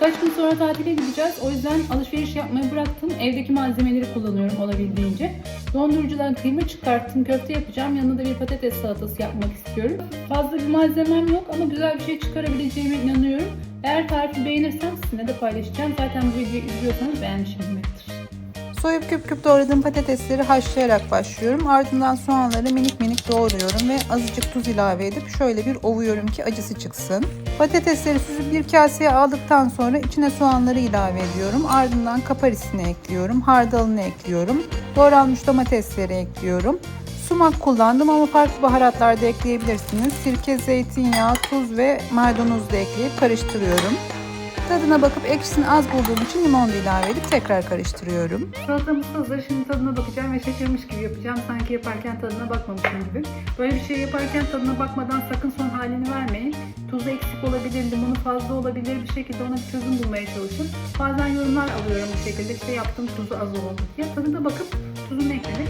Birkaç gün sonra tatile gideceğiz. O yüzden alışveriş yapmayı bıraktım. Evdeki malzemeleri kullanıyorum olabildiğince. Dondurucudan kıyma çıkarttım. Köfte yapacağım. Yanına da bir patates salatası yapmak istiyorum. Fazla bir malzemem yok ama güzel bir şey çıkarabileceğime inanıyorum. Eğer tarifi beğenirsem sizinle de paylaşacağım. Zaten bu videoyu izliyorsanız beğenmiş demektir. Soyup küp küp doğradığım patatesleri haşlayarak başlıyorum. Ardından soğanları minik minik doğruyorum ve azıcık tuz ilave edip şöyle bir ovuyorum ki acısı çıksın. Patatesleri süzüp bir kaseye aldıktan sonra içine soğanları ilave ediyorum. Ardından kaparisini ekliyorum, hardalını ekliyorum. Doğranmış domatesleri ekliyorum. Sumak kullandım ama farklı baharatlar da ekleyebilirsiniz. Sirke, zeytinyağı, tuz ve maydanoz da ekleyip karıştırıyorum. Tadına bakıp ekşisini az bulduğum için limon da ilave edip tekrar karıştırıyorum. Salatamız hazır. Şimdi tadına bakacağım ve şaşırmış gibi yapacağım. Sanki yaparken tadına bakmamışım gibi. Böyle bir şey yaparken tadına bakmadan sakın son halini vermeyin. Tuzu eksik olabilir, limonu fazla olabilir. Bir şekilde ona bir çözüm bulmaya çalışın. Bazen yorumlar alıyorum bu şekilde. İşte yaptım tuzu az oldu diye. Tadına bakıp tuzunu eklemek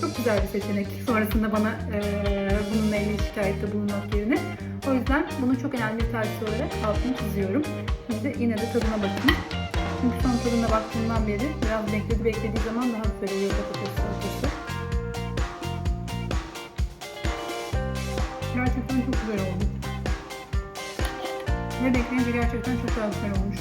çok güzel bir seçenek. Sonrasında bana eee bununla ilgili şikayette bulunmak yerine. Yüzden bunu çok önemli bir olarak altını çiziyorum. Siz de yine de tadına bakın. Çünkü son tadına baktığımdan beri biraz bekledi beklediği zaman daha güzel oluyor patates salatası. Gerçekten çok güzel oldu. Ve bekleyince gerçekten çok daha güzel olmuş.